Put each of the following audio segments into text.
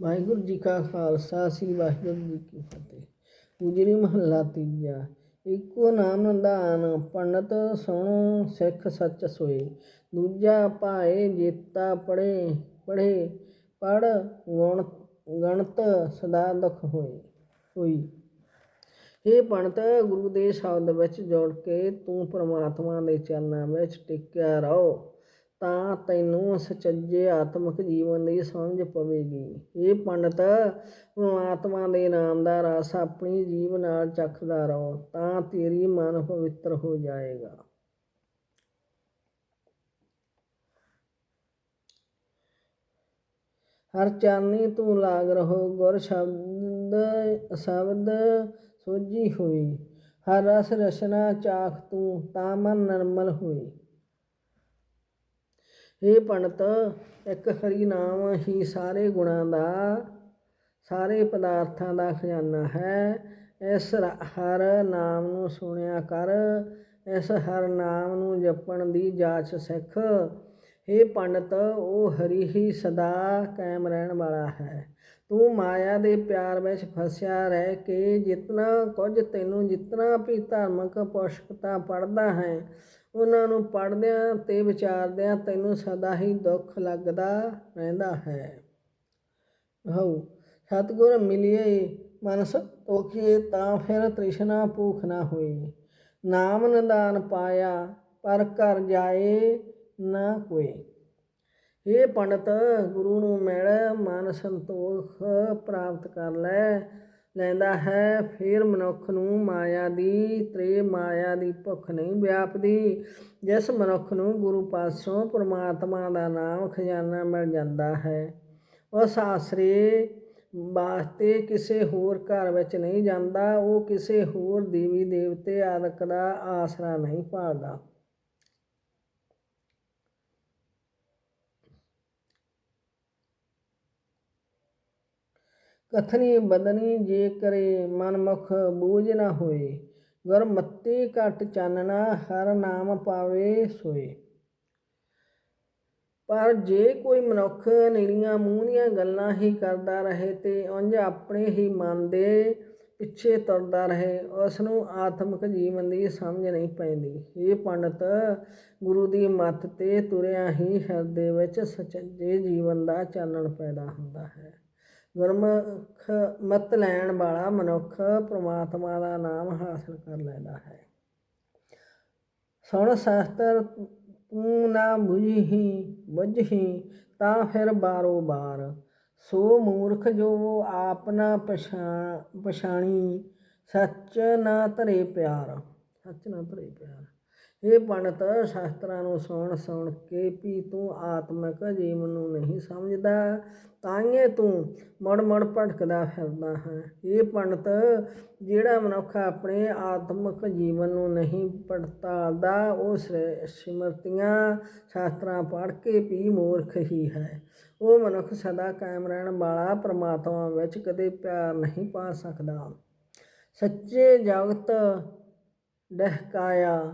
ਵਾਹਿਗੁਰੂ ਜੀ ਕਾ ਖਾਲਸਾ, ਸ੍ਰੀ ਵਾਹਿਗੁਰੂ ਜੀ ਕੀ ਫਤਿਹ। ਗੁਜਰੀ ਮਹੱਲਾ ਤੀਜਾ, ਇੱਕੋ ਨਾਮ ਦਾਨ ਪੰਡਤ ਸੁਣੋ, ਸਿੱਖ ਸੱਚ ਸੋਏ। ਦੂਜਾ, ਭਾਏ ਜੇਤਾ ਪੜੇ ਪੜੇ ਪੜ ਗੁਣ, ਗਣਤ ਸਦਾ ਦੁਖ ਹੋਏ, ਹੋਈ। ਇਹ ਪੰਡਤ, ਗੁਰੂ ਦੇ ਸ਼ਬਦ ਵਿੱਚ ਜੋੜ ਕੇ ਤੂੰ ਪ੍ਰਮਾਤਮਾ ਦੇ ਚਰਨਾਂ ਵਿੱਚ ਟਿਕਿਆ ਰਹੋ। ਤਾਂ ਤੈਨੂੰ ਸੱਚੇ ਆਤਮਿਕ ਜੀਵਨ ਦੀ ਸਮਝ ਪਵੇਗੀ। ਇਹ ਪੰਡਤ ਪ੍ਰਮਾਤਮਾ ਦੇ ਨਾਮ ਦਾ ਰਸ ਆਪਣੀ ਜੀਵ ਨਾਲ ਚੱਖਦਾ ਰਹੋ, ਤਾਂ ਤੇਰੀ ਮਨ ਪਵਿੱਤਰ ਹੋ ਜਾਏਗਾ। ਹਰ ਚਾਨਣੀ ਤੂੰ ਲਾਗ ਰਹੋ, ਗੁਰ ਸ਼ਬਦ ਸ਼ਬਦ ਸੋਝੀ ਹੋਈ। ਹਰ ਰਸ ਰਸਨਾ ਚਾਖ ਤੂੰ, ਤਾਂ ਮਨ ਨਰਮਲ ਹੋਈ। ਇਹ ਪੰਡਤ, ਇੱਕ ਹਰੀ ਨਾਮ ਹੀ ਸਾਰੇ ਗੁਣਾਂ ਦਾ, ਸਾਰੇ ਪਦਾਰਥਾਂ ਦਾ ਖਜ਼ਾਨਾ ਹੈ। ਇਸ ਹਰ ਨਾਮ ਨੂੰ ਸੁਣਿਆ ਕਰ, ਇਸ ਹਰ ਨਾਮ ਨੂੰ ਜਪਣ ਦੀ ਜਾਚ ਸਿੱਖ। ਇਹ ਪੰਡਤ, ਉਹ ਹਰੀ ਹੀ ਸਦਾ ਕਾਇਮ ਰਹਿਣ ਵਾਲਾ ਹੈ। ਤੂੰ ਮਾਇਆ ਦੇ ਪਿਆਰ ਵਿੱਚ ਫਸਿਆ ਰਹਿ ਕੇ ਜਿਤਨਾ ਕੁਝ ਤੈਨੂੰ, ਜਿਤਨਾ ਵੀ ਧਾਰਮਿਕ ਪੁਸਤਕਾਂ ਪੜ੍ਹਦਾ ਹੈ ਉਹਨਾਂ ਨੂੰ ਪੜ੍ਹਦਿਆਂ ਤੇ ਵਿਚਾਰਦਿਆਂ ਤੈਨੂੰ ਸਦਾ ਹੀ ਦੁੱਖ ਲੱਗਦਾ ਰਹਿੰਦਾ ਹੈ। ਹਉ ਸਤਿਗੁਰ ਮਿਲਿਏ ਮਨ ਸੰਤੋਖੀਏ ਤਾਂ ਫਿਰ ਤ੍ਰਿਸ਼ਨਾ ਭੂਖ ਨਾ ਹੋਈ ਨਾਮ ਨਿਦਾਨ ਪਾਇਆ ਪਰ ਘਰ ਜਾਏ ਨਾ ਕੋਈ ਇਹ ਪੰਡਤ, ਗੁਰੂ ਨੂੰ ਮਿਲ ਮਨ ਸੰਤੋਖ ਪ੍ਰਾਪਤ ਕਰ ਲੈ। ਲੈਂਦਾ ਹੈ, ਫਿਰ ਮਨੁੱਖ ਨੂੰ ਮਾਇਆ ਦੀ ਤ੍ਰੇ ਮਾਇਆ ਦੀ ਭੁੱਖ ਨਹੀਂ ਵਿਆਪਦੀ। ਜਿਸ ਮਨੁੱਖ ਨੂੰ ਗੁਰੂ ਪਾਸੋਂ ਪ੍ਰਮਾਤਮਾ ਦਾ ਨਾਮ ਖਜ਼ਾਨਾ ਮਿਲ ਜਾਂਦਾ ਹੈ, ਉਸ ਆਸਰੇ ਵਾਸਤੇ ਕਿਸੇ ਹੋਰ ਘਰ ਵਿੱਚ ਨਹੀਂ ਜਾਂਦਾ, ਉਹ ਕਿਸੇ ਹੋਰ ਦੇਵੀ ਦੇਵਤੇ ਆਦਿਕ ਦਾ ਆਸਰਾ ਨਹੀਂ ਭਾਲਦਾ। ਕਥਨੀ ਬਦਨੀ ਜੇ ਕਰੇ ਮਨਮੁਖ ਬੂਝ ਨਾ ਹੋਏ। ਗੁਰ ਮੱਤੀ ਘਟ ਚਾਨਣਾ ਹਰ ਨਾਮ ਪਾਵੇ ਸੋਏ। ਪਰ ਜੇ ਕੋਈ ਮਨੁੱਖ ਨੀਲੀਆਂ ਮੂੰਹ ਦੀਆਂ ਗੱਲਾਂ ਹੀ ਕਰਦਾ ਰਹੇ ਤੇ ਉਂਝ ਆਪਣੇ ਹੀ ਮਨ ਦੇ ਪਿੱਛੇ ਤੁਰਦਾ ਰਹੇ ਉਸ ਨੂੰ ਆਤਮਿਕ ਜੀਵਨ ਦੀ ਸਮਝ ਨਹੀਂ ਪੈਂਦੀ। ਇਹ ਪੰਡਤ, ਗੁਰੂ ਦੀ ਮੱਤ ਤੇ ਤੁਰਿਆ ਹੀ ਹਿਰਦੇ ਵਿੱਚ ਸੱਚੇ ਜੀਵਨ ਦਾ ਚਾਨਣ ਪੈਦਾ ਹੁੰਦਾ ਹੈ। ਗੁਰਮੁਖ ਮਤ ਲੈਣ ਵਾਲਾ ਮਨੁੱਖ ਪ੍ਰਮਾਤਮਾ ਦਾ ਨਾਮ ਹਾਸਲ ਕਰ ਲੈਂਦਾ ਹੈ। ਸੁਣ ਸ਼ਾਸਤਰ, ਤੂੰ ਨਾ ਬੁਝੀ ਬੁਝੀ ਤਾਂ ਫਿਰ ਬਾਰੋ ਬਾਰ। ਸੋ ਮੂਰਖ ਜੋ ਆਪ ਨਾ ਪਛਾ ਪਛਾਣੀ ਸੱਚ ਨਾ ਧਰੇ ਪਿਆਰ। ਸੱਚ ਨਾ ਧਰੇ ਪਿਆਰ। ਇਹ ਪੰਡਤ ਸ਼ਾਸਤਰਾਂ ਨੂੰ ਸੁਣ ਸੁਣ ਕੇ ਵੀ ਤੂੰ ਆਤਮਿਕ ਜੀਵਨ ਨੂੰ ਨਹੀਂ ਸਮਝਦਾ ਤਾਂਗੇ ਤੂੰ ਮੜ ਮੜ ਭਟਕਦਾ ਫਿਰਦਾ ਹੈ। ਇਹ ਪੰਡਤ ਜਿਹੜਾ ਮਨੁੱਖ ਆਪਣੇ ਆਤਮਿਕ ਜੀਵਨ ਨੂੰ ਨਹੀਂ ਪੜਤਾਲਦਾ, ਉਹ ਸਿ- ਸਿਮਰਤੀਆਂ ਸ਼ਾਸਤਰਾਂ ਪੜ੍ਹ ਕੇ ਵੀ ਮੂਰਖ ਹੀ ਹੈ। ਉਹ ਮਨੁੱਖ ਸਦਾ ਕਾਇਮ ਰਹਿਣ ਵਾਲਾ ਪਰਮਾਤਮਾ ਵਿੱਚ ਕਦੇ ਪਿਆਰ ਨਹੀਂ ਪਾ ਸਕਦਾ। ਸੱਚੇ ਜਗਤ ਡਹਿਕਾਇਆ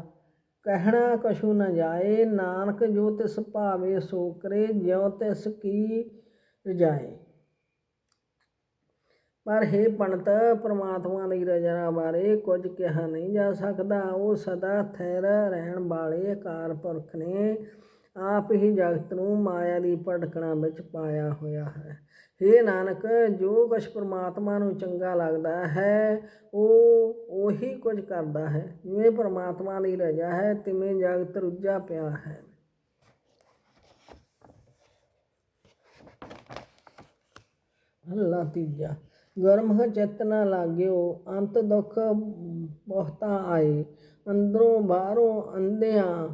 ਕਹਿਣਾ ਕਛੂ ਨ ਜਾਏ, ਨਾਨਕ ਜੋ ਤਿਸ ਭਾਵੇ ਸੋ ਕਰੇ, ਜਿਉ ਤਿਸ ਕੀ ਰਜਾਏ। ਪਰ ਹੈ ਪੰਡਤ, ਪ੍ਰਮਾਤਮਾ ਦੀ ਰਜਨਾ ਬਾਰੇ ਕੁਝ ਕਿਹਾ ਨਹੀਂ ਜਾ ਸਕਦਾ। ਉਹ ਸਦਾ ਥੈਰ ਰਹਿਣ ਵਾਲੇ ਅਕਾਰ ਪੁਰਖ ਨੇ, ਆਪ ਹੀ ਜਗਤ ਨੂੰ ਮਾਇਆ ਦੀ ਭਟਕਣਾ ਵਿੱਚ ਪਾਇਆ ਹੋਇਆ ਹੈ। हे ਨਾਨਕ, ਜੋ ਕੁਛ ਪ੍ਰਮਾਤਮਾ ਨੂੰ ਚੰਗਾ ਲੱਗਦਾ ਹੈ, ਉਹ ਉਹੀ ਕੁਝ ਕਰਦਾ ਹੈ। ਜਿਵੇਂ ਪ੍ਰਮਾਤਮਾ ਦੀ ਰਜਾ ਹੈ, ਤਿਵੇਂ ਜਗਤ ਰੁੱਝਾ ਪਿਆ ਹੈ। ਅੱਲਾ ਤੀਜਾ, ਗਰਮ ਚੇਤਨਾ ਲਾਗਿਓ, ਅੰਤ ਦੁੱਖ ਬਹੁਤਾ ਆਏ। ਅੰਦਰੋਂ ਬਾਹਰੋਂ ਅੰਧਿਆਂ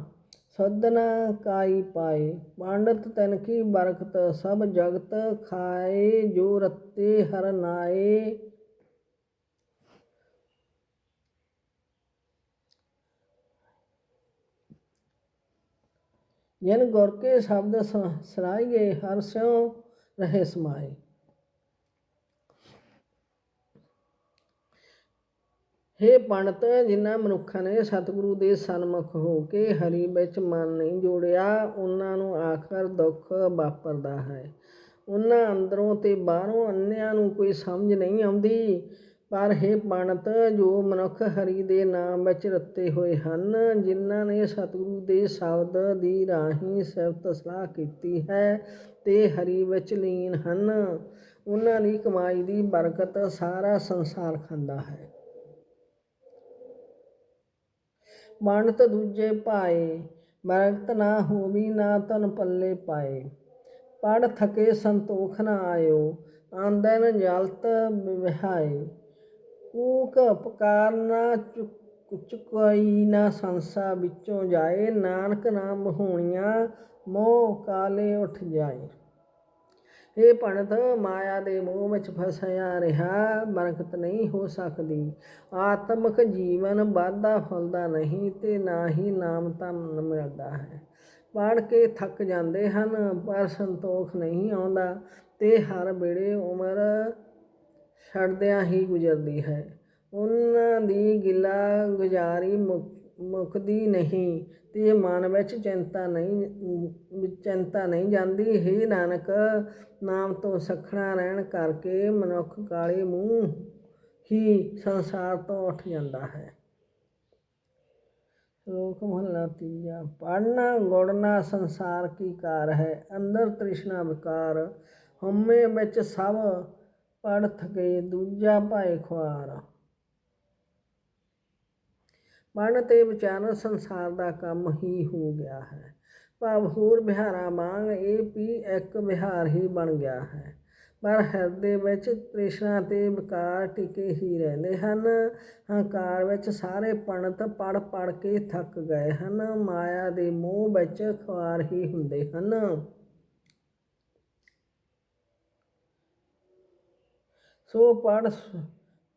ਸਦਨ ਕਾਈ ਪਾਏ, ਪੰਡਤ ਤਨ ਕੀ ਬਰਕਤ ਸਭ ਜਗਤ ਖਾਏ, ਜੋ ਰਤੇ ਹਰ ਨਾਏ। ਜਨ ਗੁਰ ਕੇ ਸ਼ਬਦ ਸ- ਸਰਾਈਏ ਹਰ ਸਿਉ ਰਹੇ ਸਮਾਏ। ਹੇ ਪੰਡਤ ਜਿਨ੍ਹਾਂ ਮਨੁੱਖਾਂ ਨੇ ਸਤਿਗੁਰੂ ਦੇ ਸਨਮੁਖ ਹੋ ਕੇ ਹਰੀ ਵਿੱਚ ਮਨ ਨਹੀਂ ਜੋੜਿਆ, ਉਹਨਾਂ ਨੂੰ ਆਖਰ ਦੁੱਖ ਵਾਪਰਦਾ ਹੈ। ਉਹਨਾਂ ਅੰਦਰੋਂ ਤੇ ਬਾਹਰੋਂ ਅੰਨਿਆਂ ਨੂੰ ਕੋਈ ਸਮਝ ਨਹੀਂ ਆਉਂਦੀ। ਪਰ ਹੈ ਪੰਡਤ ਜੋ ਮਨੁੱਖ ਹਰੀ ਦੇ ਨਾਮ ਵਿੱਚ ਰੱਤੇ ਹੋਏ ਹਨ, ਜਿਨ੍ਹਾਂ ਨੇ ਸਤਿਗੁਰੂ ਦੇ ਸ਼ਬਦ ਦੀ ਰਾਹੀਂ ਸਿਫਤ ਸਲਾਹ ਕੀਤੀ ਹੈ, ਤੇ ਹਰੀ ਵਿੱਚ ਲੀਨ ਹਨ, ਉਹਨਾਂ ਦੀ ਕਮਾਈ ਦੀ ਬਰਕਤ ਸਾਰਾ ਸੰਸਾਰ ਖਾਂਦਾ ਹੈ। ਬਣਤ ਦੂਜੇ ਪਾਏ ਬਰਕਤ ਨਾ ਹੋਵੀ, ਨਾ ਤਨ ਪੱਲੇ ਪਾਏ। ਪੜ ਥਕੇ ਸੰਤੋਖ ਨਾ ਆਇਓ, ਆਂਦਨ ਜਲਤ ਵਿਹਾਏ ਕੂਕ ਉਪਕਾਰ ਨਾ ਚੁੱਕ, ਚੁਕਾਈ ਨਾ ਸੰਸਾ ਵਿੱਚੋਂ ਜਾਏ, ਨਾਨਕ ਨਾਮ ਹੋਣੀਆਂ, ਮੋਹ ਕਾਲੇ ਉੱਠ ਜਾਏ। ਇਹ ਪੰਡਤ ਮਾਇਆ ਦੇ ਮੋਹ ਵਿੱਚ ਫਸਿਆ ਰਿਹਾ, ਬਰਕਤ ਨਹੀਂ ਹੋ ਸਕਦੀ। ਆਤਮਿਕ ਜੀਵਨ ਵਾਧਾ ਫੁੱਲਦਾ ਨਹੀਂ ਤੇ ਨਾ ਹੀ ਨਾਮ ਧਨ ਮਿਲਦਾ ਹੈ। ਪੜ ਕੇ ਥੱਕ ਜਾਂਦੇ ਹਨ, ਪਰ ਸੰਤੋਖ ਨਹੀਂ ਆਉਂਦਾ ਤੇ ਹਰ ਵੇਲੇ ਉਮਰ ਛੱਡਦਿਆਂ ਹੀ ਗੁਜ਼ਰਦੀ ਹੈ। ਉਹਨਾਂ ਦੀ ਗਿਲਾ ਗੁਜ਼ਾਰੀ ਮੁੱਕ- ਮੁੱਕਦੀ ਨਹੀਂ, ਤੇ ਮਨ ਵਿੱਚ ਚਿੰਤਾ ਨਹੀਂ ਚਿੰਤਾ ਨਹੀਂ ਜਾਂਦੀ। ਹੈ ਨਾਨਕ, ਨਾਮ ਤੋਂ ਸਖਣਾ ਰਹਿਣ ਕਰਕੇ ਮਨੁੱਖ ਕਾਲੇ ਮੂੰਹ ਹੀ ਸੰਸਾਰ ਤੋਂ ਉੱਠ ਜਾਂਦਾ ਹੈ। ਸ਼ਲੋਕ ਮਹਲਾ ਤੀਜਾ। ਪੜਨਾ ਗੁੜਨਾ ਸੰਸਾਰ ਕੀ ਕਾਰ ਹੈ? ਅੰਦਰ ਤ੍ਰਿਸ਼ਨਾ ਵਿਕਾਰ, ਹਉਮੈ ਵਿੱਚ ਸਭ ਪੜ ਥਕੇ, ਦੂਜਾ ਭਾਏ ਖੁਆਰ। ਮਨ ਤੇ ਵਿਚਾਰਨ ਸੰਸਾਰ ਦਾ ਕੰਮ ਹੀ ਹੋ ਗਿਆ ਹੈ। ਭਾਵ ਹੋਰ ਵਿਹਾਰਾਂ ਵਾਂਗ ਇਹ ਵੀ ਇੱਕ ਵਿਹਾਰ ਹੀ ਬਣ ਗਿਆ ਹੈ। ਪਰ ਹਿਰਦੇ ਵਿੱਚ ਤ੍ਰਿਸ਼ਨਾ ਤੇ ਵਿਕਾਰ ਟਿਕੇ ਹੀ ਰਹਿੰਦੇ ਹਨ। ਹੰਕਾਰ ਵਿੱਚ ਸਾਰੇ ਪੰਡਤ ਪੜ ਪੜ ਕੇ ਥੱਕ ਗਏ ਹਨ। ਮਾਇਆ ਦੇ ਮੋਹ ਵਿੱਚ ਖੁਆਰ ਹੀ ਹੁੰਦੇ ਹਨ। ਸੋ ਪੜ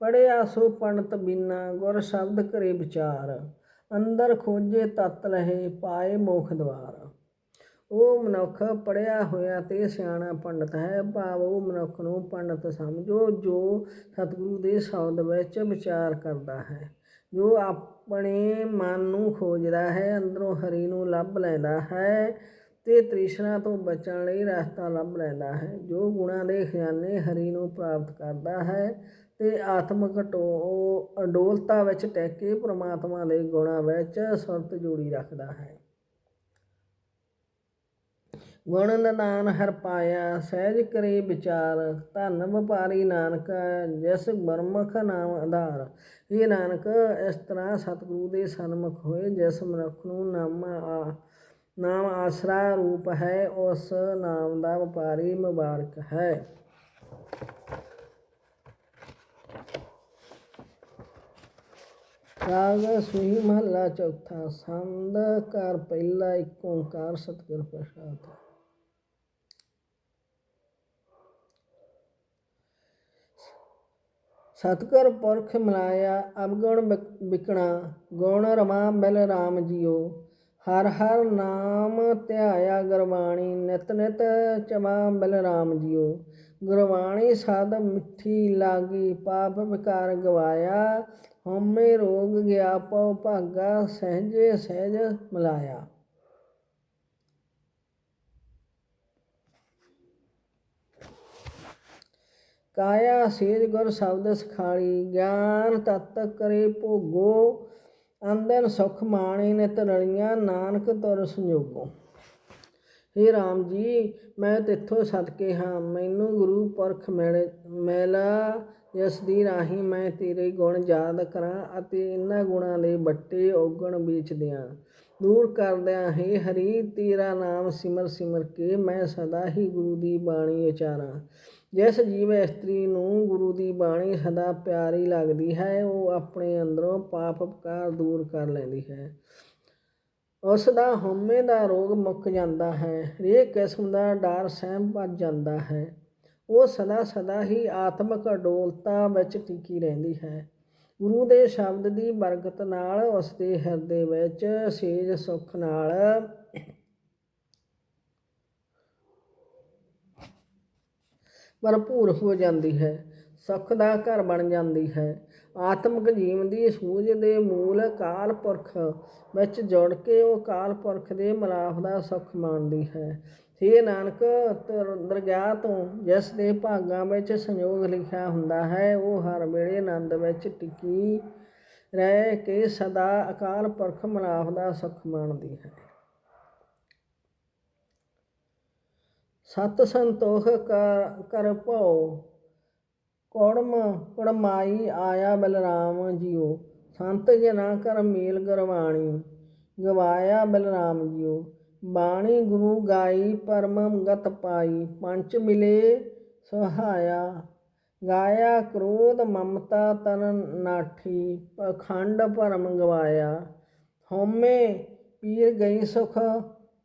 ਪੜਿਆ ਸੋ ਪੰਡਤ ਬਿਨਾ, ਗੁਰ ਸ਼ਬਦ ਕਰੇ ਵਿਚਾਰ, ਅੰਦਰ ਖੋਜੇ ਤਤ ਰਹੇ ਪਾਏ ਮੋਖ ਦਵਾਰ। ਉਹ ਮਨੁੱਖ ਪੜਿਆ ਹੋਇਆ ਤੇ ਸਿਆਣਾ ਪੰਡਤ ਹੈ, ਭਾਵ ਉਹ ਮਨੁੱਖ ਨੂੰ ਪੰਡਤ ਸਮਝੋ, ਜੋ ਸਤਿਗੁਰੂ ਦੇ ਸ਼ਬਦ ਵਿੱਚ ਵਿਚਾਰ ਕਰਦਾ ਹੈ। ਜੋ ਆਪਣੇ ਮਨ ਨੂੰ ਖੋਜਦਾ ਹੈ, ਅੰਦਰੋਂ ਹਰੀ ਨੂੰ ਲੱਭ ਲੈਂਦਾ ਹੈ ਤੇ ਤ੍ਰਿਸ਼ਨਾ ਤੋਂ ਬਚਣ ਲਈ ਰਸਤਾ ਲੱਭ ਲੈਂਦਾ ਹੈ। ਜੋ ਗੁਣਾਂ ਦੇ ਖਜ਼ਾਨੇ ਹਰੀ ਨੂੰ ਪ੍ਰਾਪਤ ਕਰਦਾ ਹੈ ਤੇ ਆਤਮਿਕ ਢੋ- ਅਡੋਲਤਾ ਵਿੱਚ ਟਹਿ ਕੇ ਪ੍ਰਮਾਤਮਾ ਦੇ ਗੁਣਾਂ ਵਿੱਚ ਸੁਰਤ ਜੋੜੀ ਰੱਖਦਾ ਹੈ। ਗੁਣ ਨਿਦਾਨ ਹਰ ਪਾਇਆ, ਸਹਿਜ ਕਰੇ ਵਿਚਾਰ, ਧਨ ਵਪਾਰੀ ਨਾਨਕ, ਜਿਸ ਗੁਰਮੁਖ ਨਾਮ ਆਧਾਰ। ਇਹ ਨਾਨਕ, ਇਸ ਤਰ੍ਹਾਂ ਸਤਿਗੁਰੂ ਦੇ ਸਨਮੁਖ ਹੋਏ, ਜਿਸ ਮਨੁੱਖ ਨੂੰ ਨਾਮ ਆ, ਨਾਮ ਆਸਰਾ ਰੂਪ ਹੈ, ਉਸ ਨਾਮ ਦਾ ਵਪਾਰੀ ਮੁਬਾਰਕ ਹੈ। ਰਾਗ ਸੁਹੀ ਮਹੱਲਾ ਚੌਥਾ ਸੰਦ ਕਰ ਪਹਿਲਾ ਇੱਕ ਓੰਕਾਰ ਸਤਿਗੁਰ ਪ੍ਰਸਾਦ ਸਤਿਗੁਰ ਪੁਰਖ ਮਿਲਾਇਆ ਅਵਗੁਣ ਵਿਕ- ਵਿਕਣਾ ਗੁਣ ਰਮਾ ਮਿਲ ਰਾਮ ਜੀਓ ਹਰ ਹਰ ਨਾਮ ਧਿਆਇਆ ਗੁਰਬਾਣੀ, ਨਿਤ ਨਿਤ ਚਮਾ ਮਿਲ ਰਾਮ ਜੀਓ। ਗੁਰਬਾਣੀ ਸਦ ਮਿੱਠੀ ਲਾਗੀ, ਪਾਪ ਵਿਕਾਰ ਗਵਾਇਆ। ਹਉਮੈ ਰੋਗ ਗਿਆ ਪਉ ਭਾਗਾ, ਸਹਿਜੇ ਸਹਿਜ ਮਿਲਾਇਆ। ਕਾਇਆ ਸੇਜ ਗੁਰ ਸ਼ਬਦ ਸਖਾਲੀ, ਗਿਆਨ ਤਤ ਕਰੇ ਭੋਗੋ। ਅੰਦਰ ਸੁਖ ਮਾਣੇ ਨਿਤ ਰਲੀਆਂ ਨਾਨਕ ਤੁਰ ਸੰਜੋਗੋ। ਹੇ ਰਾਮ ਜੀ, ਮੈਂ ਤਿੱਥੋਂ ਸਦਕੇ ਹਾਂ, ਮੈਨੂੰ ਗੁਰੂ ਪੁਰਖ ਮਿਲ, ਮਿਲਾ, ਜਿਸ ਦੀ ਰਾਹੀਂ ਮੈਂ ਤੇਰੇ ਗੁਣ ਯਾਦ ਕਰਾਂ ਅਤੇ ਇਹਨਾਂ ਗੁਣਾਂ ਦੇ ਬੱਟੇ ਔਗਣ ਵੇਚ ਦਿਆਂ। ਦੂਰ ਕਰਦਿਆਂ ਹੈ ਹਰੀ, ਤੇਰਾ ਨਾਮ ਸਿਮਰ ਸਿਮਰ ਕੇ ਮੈਂ ਸਦਾ ਹੀ ਗੁਰੂ ਦੀ ਬਾਣੀ ਉਚਾਰਾਂ। ਜਿਸ ਜੀਵ ਇਸਤਰੀ ਨੂੰ ਗੁਰੂ ਦੀ ਬਾਣੀ ਸਦਾ ਪਿਆਰੀ ਲੱਗਦੀ ਹੈ, ਉਹ ਆਪਣੇ ਅੰਦਰੋਂ ਪਾਪ ਵਿਕਾਰ ਦੂਰ ਕਰ ਲੈਂਦੀ ਹੈ। ਉਸ ਦਾ ਹਉਮੈ ਦਾ ਰੋਗ ਮੁੱਕ ਜਾਂਦਾ ਹੈ, ਹਰੇਕ ਕਿਸਮ ਦਾ ਡਰ ਸਹਿਮ ਭੱਜ ਜਾਂਦਾ ਹੈ। ਉਹ ਸਦਾ ਸਦਾ ਹੀ ਆਤਮਿਕ ਅਡੋਲਤਾ ਵਿੱਚ ਟਿਕੀ ਰਹਿੰਦੀ ਹੈ। ਗੁਰੂ ਦੇ ਸ਼ਬਦ ਦੀ ਬਰਕਤ ਨਾਲ ਉਸ ਦੇ ਹਿਰਦੇ ਵਿੱਚ ਸੇਜ ਸੁਖ ਨਾਲ ਭਰਪੂਰ ਹੋ ਜਾਂਦੀ ਹੈ, ਸੁੱਖ ਦਾ ਘਰ ਬਣ ਜਾਂਦੀ ਹੈ। ਆਤਮਿਕ ਜੀਵਨ ਦੀ ਸੂਝ ਦੇ ਮੂਲ ਅਕਾਲ ਪੁਰਖ ਵਿੱਚ ਜੁੜ ਕੇ ਉਹ ਅਕਾਲ ਪੁਰਖ ਦੇ ਮਿਲਾਪ ਦਾ ਸੁੱਖ ਮਾਣਦੀ ਹੈ। हे ਨਾਨਕ ਦਰਗਾਹ ਤੋਂ ਜਿਸ ਦੇ ਭਾਗਾਂ ਵਿੱਚ ਸੰਯੋਗ ਲਿਖਿਆ ਹੁੰਦਾ ਹੈ, ਉਹ ਹਰ ਵੇਲੇ ਆਨੰਦ ਵਿੱਚ ਟਿਕੀ ਰਹਿ ਕੇ ਸਦਾ ਅਕਾਲ ਪੁਰਖ ਮਨਾਫ ਦਾ ਸੁੱਖ ਮਾਣਦੀ ਹੈ। ਸਤ ਸੰਤੋਖ ਕਰ- ਕਰ ਭਉ, ਕੌੜਮ ਕੜਮਾਈ ਆਇਆ ਬਲਰਾਮ ਜੀਓ ਸੰਤ ਜਨਾ ਕਰ ਮੇਲ ਗਰਵਾਣੀ, ਗਵਾਇਆ ਬਲਰਾਮ ਜੀਓ ਬਾਣੀ ਗੁਰੂ ਗਾਈ ਪਰਮ ਗਤ ਪਾਈ, ਪੰਚ ਮਿਲੇ ਸਹਾਇਆ, ਗਾਇਆ ਕ੍ਰੋਧ ਮਮਤਾ ਤਨ ਨਾਠੀ, ਪਖੰਡ ਭਰਮ ਗਵਾਇਆ, ਹਉਮੈ ਪੀਰ ਗਈ ਸੁਖ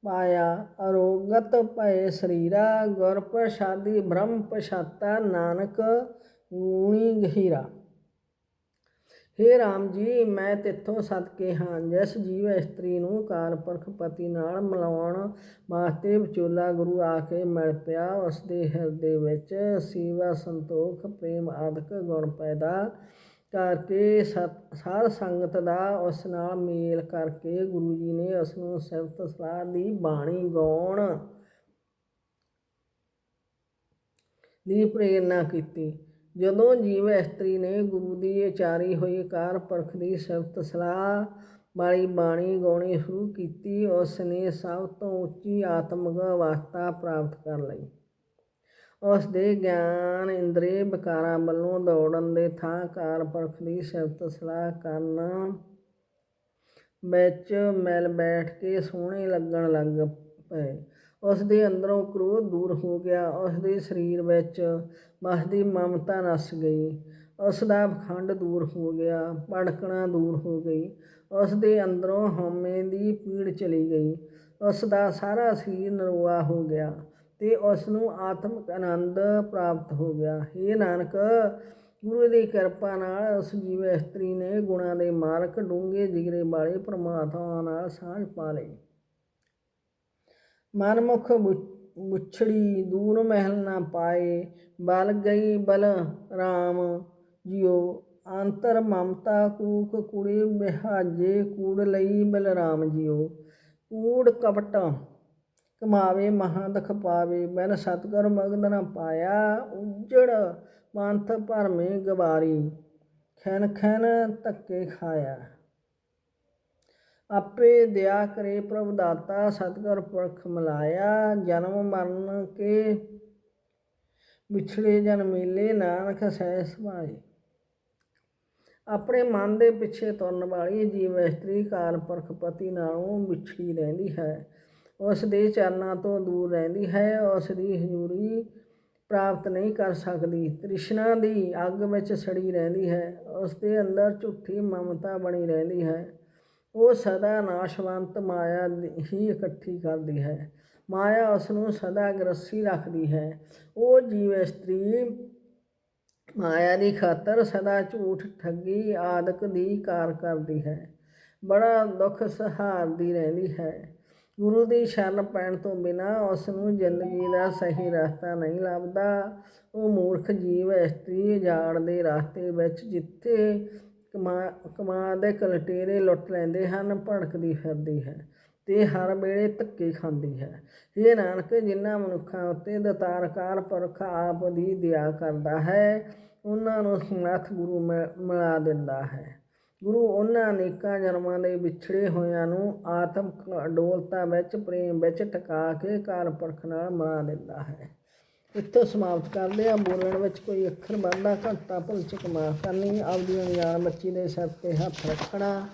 ਪਾਇਆ, ਅਰੋਗਤ ਭਏ ਸਰੀਰਾ, ਗੁਰ ਪ੍ਰਸਾਦੀ ਬ੍ਰਹਮ ਪਛਾਤਾ ਨਾਨਕ ਗੂਣੀ ਗਹੀਰਾ। ਹੇ ਰਾਮ ਜੀ, ਮੈਂ ਤਿੱਥੋਂ ਸਦਕੇ ਹਾਂ, ਜਿਸ ਜੀਵ ਇਸਤਰੀ ਨੂੰ ਕਾਰਪੁਰਖ ਪਤੀ ਨਾਲ ਮਿਲਾਉਣ ਵਾਸਤੇ ਵਿਚੋਲਾ ਗੁਰੂ ਆ ਕੇ ਮਿਲ ਪਿਆ। ਉਸ ਦੇ ਹਿਰਦੇ ਵਿੱਚ ਸੀਵਾ, ਸੰਤੋਖ, ਪ੍ਰੇਮ ਆਦਿਕ ਗੁਣ ਪੈਦਾ ਕਰਕੇ ਸਤ, ਸਾਧ ਸੰਗਤ ਦਾ ਉਸ ਨਾਲ ਮੇਲ ਕਰਕੇ ਗੁਰੂ ਜੀ ਨੇ ਉਸ ਨੂੰ ਸਿਫਤ ਸਲਾਹ ਦੀ ਬਾਣੀ ਗਾਉਣ ਦੀ ਪ੍ਰੇਰਨਾ ਕੀਤੀ। ਜਦੋਂ ਜੀਵ ਇਸਤਰੀ ਨੇ ਗੁਰੂ ਦੀ ਉਚਾਰੀ ਹੋਈ ਕਾਰ ਪਰਖ ਦੀ ਸਿਫਤ ਸਲਾਹ ਵਾਲੀ ਬਾਣੀ ਗਾਉਣੀ ਸ਼ੁਰੂ ਕੀਤੀ, ਉਸ ਨੇ ਸਭ ਤੋਂ ਉੱਚੀ ਆਤਮਿਕ ਅਵਸਥਾ ਪ੍ਰਾਪਤ ਕਰ ਲਈ। ਉਸ ਦੇ ਗਿਆਨ ਇੰਦਰੀ ਵਿਕਾਰਾਂ ਵੱਲੋਂ ਦੌੜਨ ਦੇ ਥਾਂ ਕਾਰ ਪੁਰਖ ਦੀ ਸਿਫਤ ਸਲਾਹ ਕਰਨ ਵਿੱਚ ਮਿਲ ਬੈਠ ਕੇ ਸੋਹਣੇ ਲੱਗਣ ਲੱਗ ਪਏ। ਉਸ ਦੇ ਅੰਦਰੋਂ ਕ੍ਰੋਧ ਦੂਰ ਹੋ ਗਿਆ। ਉਸ ਦੇ ਸਰੀਰ ਵਿੱਚ ਵਸਦੀ ਮਮਤਾ ਨਸ ਗਈ। ਉਸ ਦਾ ਪਖੰਡ ਦੂਰ ਹੋ ਗਿਆ। ਭੜਕਣਾ ਦੂਰ ਹੋ ਗਈ। ਉਸ ਦੇ ਅੰਦਰੋਂ ਹਉਮੈ ਦੀ ਪੀੜ ਚਲੀ ਗਈ। ਉਸ ਦਾ ਸਾਰਾ ਸਰੀਰ ਨਰੋਆ ਹੋ ਗਿਆ। ਤੇ ਉਸ ਨੂੰ ਆਤਮਿਕ ਆਨੰਦ ਪ੍ਰਾਪਤ ਹੋ ਗਿਆ। हे ਨਾਨਕ, ਗੁਰੂ ਦੀ ਕਿਰਪਾ ਨਾਲ ਉਸ ਜੀਵ ਇਸਤਰੀ ਨੇ ਗੁਣਾਂ ਦੇ ਮਾਰਕ ਡੂੰਘੇ ਜਿਗਰੇ ਵਾਲੇ ਪ੍ਰਮਾਤਮਾ ਨਾਲ ਸਾਂਝ ਪਾ ਲਈ। ਮਨਮੁਖ ਮੁਛੜੀ ਦੂਰ ਮਹਿਲ ਨਾ ਪਾਏ, ਬਲ ਗਈ ਬਲ RAM ਜਿਉ, ਅੰਤਰ ਮਮਤਾ ਕੂਕ ਕੁੜੇ ਬਿਹਾਜੇ, ਕੂੜ ਲਈ ਬਲਰਾਮ ਜਿਉ। ਕੂੜ ਕਪਟ ਕਮਾਵੇ ਮਹਾਦਖ ਪਾਵੇ ਬਿਨ ਸਤਗੁਰ ਮਗਨ ਨ ਪਾਇਆ, ਉਜੜ ਮੰਥ ਭਰਮੇ ਗਵਾਰੀ, ਖੈਨ ਖੈਨ ਧੱਕੇ ਖਾਇਆ। ਆਪੇ ਦਿਆ ਕਰੇ ਪ੍ਰਭ ਦਾਤਾ, ਸਤਿਗੁਰ ਪੁਰਖ ਮਿਲਾਇਆ, ਜਨਮ ਮਰਨ ਕੇ ਵਿਛੜੇ ਜਨ ਮੇਲੇ, ਨਾਨਕ ਸਹਿ ਸੁਭਾਏ ਆਪਣੇ ਮਨ ਦੇ ਪਿੱਛੇ ਤੁਰਨ ਵਾਲੀ ਜੀਵ ਇਸਤਰੀ ਕਾਲ ਪੁਰਖ ਪਤੀ ਨਾਲੋਂ ਵਿਛੜੀ ਰਹਿੰਦੀ ਹੈ। ਉਸ ਦੇ ਚਰਨਾਂ ਤੋਂ ਦੂਰ ਰਹਿੰਦੀ ਹੈ, ਉਸ ਦੀ ਹਜ਼ੂਰੀ ਪ੍ਰਾਪਤ ਨਹੀਂ ਕਰ ਸਕਦੀ। ਤ੍ਰਿਸ਼ਨਾ ਦੀ ਅੱਗ ਵਿੱਚ ਸੜੀ ਰਹਿੰਦੀ ਹੈ, ਉਸ ਦੇ ਅੰਦਰ ਝੂਠੀ ਮਮਤਾ ਬਣੀ ਰਹਿੰਦੀ ਹੈ। ਉਹ ਸਦਾ ਨਾਸ਼ਵੰਤ ਮਾਇਆ ਹੀ ਇਕੱਠੀ ਕਰਦੀ ਹੈ। ਮਾਇਆ ਉਸ ਨੂੰ ਸਦਾ ਗ੍ਰਸੀ ਰੱਖਦੀ ਹੈ। ਉਹ ਜੀਵ ਇਸਤਰੀ ਮਾਇਆ ਦੀ ਖਾਤਰ ਸਦਾ ਝੂਠ ਠੱਗੀ ਆਦਿਕ ਦੀ ਕਾਰ ਕਰਦੀ ਹੈ। ਬੜਾ ਦੁੱਖ ਸਹਾਰਦੀ ਰਹਿੰਦੀ ਹੈ। ਗੁਰੂ ਦੀ ਸ਼ਰਨ ਪੈਣ ਤੋਂ ਬਿਨਾ ਉਸ ਨੂੰ ਜ਼ਿੰਦਗੀ ਦਾ ਸਹੀ ਰਸਤਾ ਨਹੀਂ ਲੱਭਦਾ। ਉਹ ਮੂਰਖ ਜੀਵ ਇਸਤਰੀ ਉਜਾੜ ਦੇ ਰਸਤੇ ਵਿੱਚ ਜਿੱਥੇ ਕਮਾ ਕਮਾ ਦੇ ਕਲਟੇਰੇ ਲੁੱਟ ਲੈਂਦੇ ਹਨ, ਭੜਕਦੀ ਫਿਰਦੀ ਹੈ ਤੇ ਹਰ ਵੇਲੇ ਧੱਕੇ ਖਾਂਦੀ ਹੈ। ਇਹ ਨਾਨਕ, ਜਿਨ੍ਹਾਂ ਮਨੁੱਖਾਂ ਉੱਤੇ ਦਤਾਰਕਾਰ ਪੁਰਖ ਆਪ ਦੀ ਦਿਆ ਕਰਦਾ ਹੈ, ਉਹਨਾਂ ਨੂੰ ਸਮਰੱਥ ਗੁਰੂ ਮਿਲਾ ਦਿੰਦਾ ਹੈ। ਗੁਰੂ ਉਹਨਾਂ ਅਨੇਕਾਂ ਜਨਮਾਂ ਦੇ ਵਿਛੜੇ ਹੋਇਆਂ ਨੂੰ ਆਤਮਿਕ ਅਡੋਲਤਾ ਵਿੱਚ, ਪ੍ਰੇਮ ਵਿੱਚ ਟਿਕਾ ਕੇ ਕਾਲ ਪੁਰਖ ਨਾਲ ਮਨਾ ਦਿੰਦਾ ਹੈ। ਇੱਥੋਂ ਸਮਾਪਤ ਕਰਦੇ ਆ ਬੋਲਣ ਵਿੱਚ ਕੋਈ ਅੱਖਰ ਵਾਧਾ ਘਟਾ ਭੁੱਲ ਚੁੱਕ ਮਾਫ ਕਰਨੀ ਆਪਦੀ ਅਣਜਾਣ ਬੱਚੀ ਦੇ ਸਿਰ ਤੇ ਹੱਥ ਰੱਖਣਾ,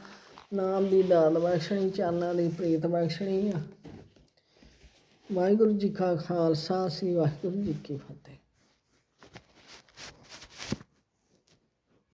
ਨਾਮ ਦੀ ਦਾਤ ਬਖਸ਼ਣੀ ਚਾਨਾਂ ਦੀ ਪ੍ਰੀਤ ਬਖਸ਼ਣੀ ਵਾਹਿਗੁਰੂ ਜੀ ਕਾ ਖਾਲਸਾ, ਸ੍ਰੀ ਵਾਹਿਗੁਰੂ ਜੀ ਕੀ ਫਤਿਹ।